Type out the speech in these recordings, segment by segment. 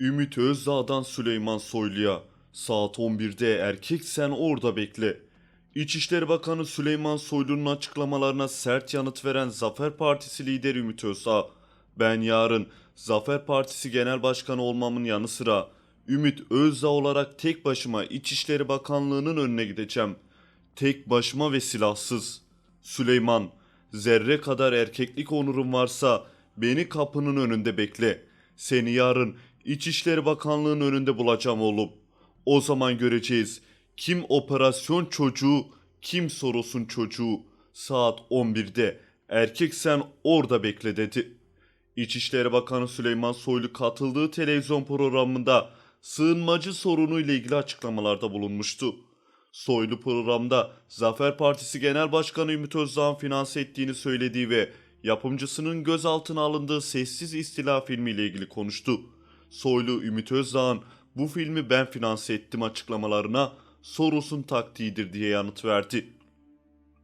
Ümit Özdağ'dan Süleyman Soylu'ya saat 11'de erkek sen orada bekle. İçişleri Bakanı Süleyman Soylu'nun açıklamalarına sert yanıt veren Zafer Partisi lideri Ümit Özdağ, ben yarın Zafer Partisi Genel Başkanı olmamın yanı sıra Ümit Özdağ olarak tek başıma İçişleri Bakanlığı'nın önüne gideceğim. Tek başıma ve silahsız. Süleyman, zerre kadar erkeklik onurum varsa beni kapının önünde bekle. Seni yarın İçişleri Bakanlığı'nın önünde bulacağım oğlum. O zaman göreceğiz kim operasyon çocuğu, kim Soros'un çocuğu. Saat 11'de erkek sen orada bekle dedi. İçişleri Bakanı Süleyman Soylu katıldığı televizyon programında sığınmacı sorunu ile ilgili açıklamalarda bulunmuştu. Soylu programda Zafer Partisi Genel Başkanı Ümit Özdağ'ın finanse ettiğini söylediği ve yapımcısının gözaltına alındığı Sessiz İstila filmiyle ilgili konuştu. Soylu Ümit Özdağ'ın bu filmi ben finanse ettim açıklamalarına Soros'un taktiğidir diye yanıt verdi.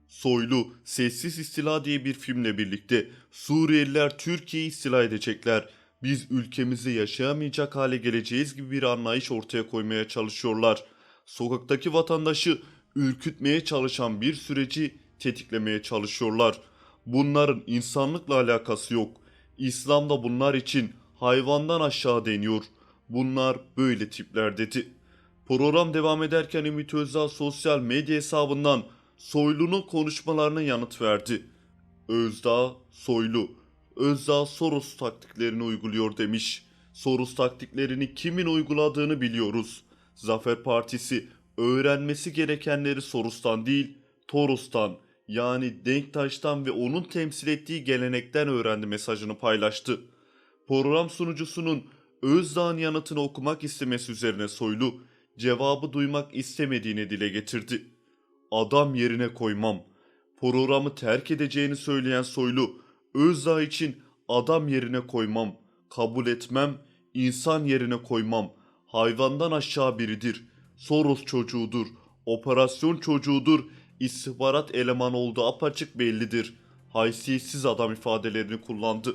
Soylu, Sessiz İstila diye bir filmle birlikte Suriyeliler Türkiye'yi istila edecekler. Biz ülkemizde yaşayamayacak hale geleceğiz gibi bir anlayış ortaya koymaya çalışıyorlar. Sokaktaki vatandaşı ürkütmeye çalışan bir süreci tetiklemeye çalışıyorlar. Bunların insanlıkla alakası yok. İslam'da bunlar için hayvandan aşağı deniyor. Bunlar böyle tipler dedi. Program devam ederken Ümit Özdağ sosyal medya hesabından Soylu'nun konuşmalarına yanıt verdi. Özdağ, Soylu, Özdağ Soros taktiklerini uyguluyor demiş. Soros taktiklerini kimin uyguladığını biliyoruz. Zafer Partisi öğrenmesi gerekenleri Soros'tan değil, Toros'tan yani Denktaş'tan ve onun temsil ettiği gelenekten öğrendi mesajını paylaştı. Program sunucusunun Özdağ'ın yanıtını okumak istemesi üzerine Soylu cevabı duymak istemediğini dile getirdi. Adam yerine koymam. Programı terk edeceğini söyleyen Soylu, Özdağ için adam yerine koymam, kabul etmem, insan yerine koymam, hayvandan aşağı biridir, Soros çocuğudur, operasyon çocuğudur, istihbarat elemanı olduğu apaçık bellidir. Haysiyetsiz adam ifadelerini kullandı.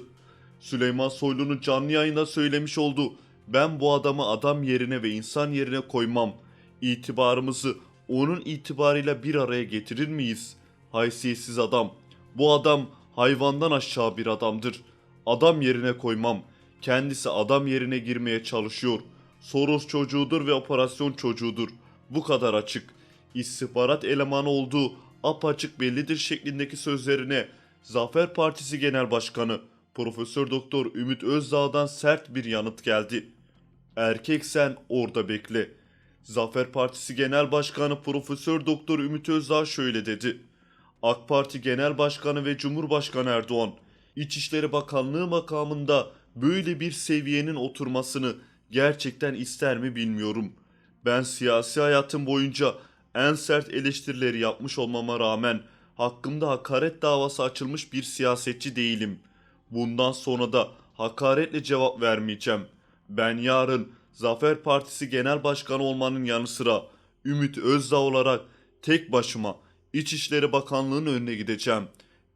Süleyman Soylu'nun canlı yayında söylemiş olduğu ben bu adamı adam yerine ve insan yerine koymam. İtibarımızı onun itibarıyla bir araya getirir miyiz? Haysiyetsiz adam. Bu adam hayvandan aşağı bir adamdır. Adam yerine koymam. Kendisi adam yerine girmeye çalışıyor. Soros çocuğudur ve operasyon çocuğudur. Bu kadar açık. İstihbarat elemanı olduğu apaçık bellidir şeklindeki sözlerine Zafer Partisi Genel Başkanı Profesör Doktor Ümit Özdağ'dan sert bir yanıt geldi. Erkek sen orada bekle. Zafer Partisi Genel Başkanı Profesör Doktor Ümit Özdağ şöyle dedi. AK Parti Genel Başkanı ve Cumhurbaşkanı Erdoğan, İçişleri Bakanlığı makamında böyle bir seviyenin oturmasını gerçekten ister mi bilmiyorum. Ben siyasi hayatım boyunca en sert eleştirileri yapmış olmama rağmen hakkımda hakaret davası açılmış bir siyasetçi değilim. Bundan sonra da hakaretle cevap vermeyeceğim. Ben yarın Zafer Partisi Genel Başkanı olmanın yanı sıra Ümit Özdağ olarak tek başıma İçişleri Bakanlığı'nın önüne gideceğim.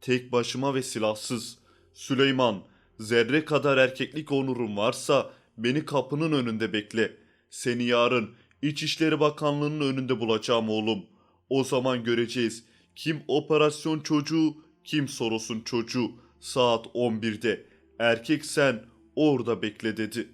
Tek başıma ve silahsız. Süleyman, zerre kadar erkeklik onurum varsa beni kapının önünde bekle. Seni yarın İçişleri Bakanlığı'nın önünde bulacağım oğlum. O zaman göreceğiz kim operasyon çocuğu, kim Soros'un çocuğu. Saat 11'de. Erkek sen orada bekle dedi.''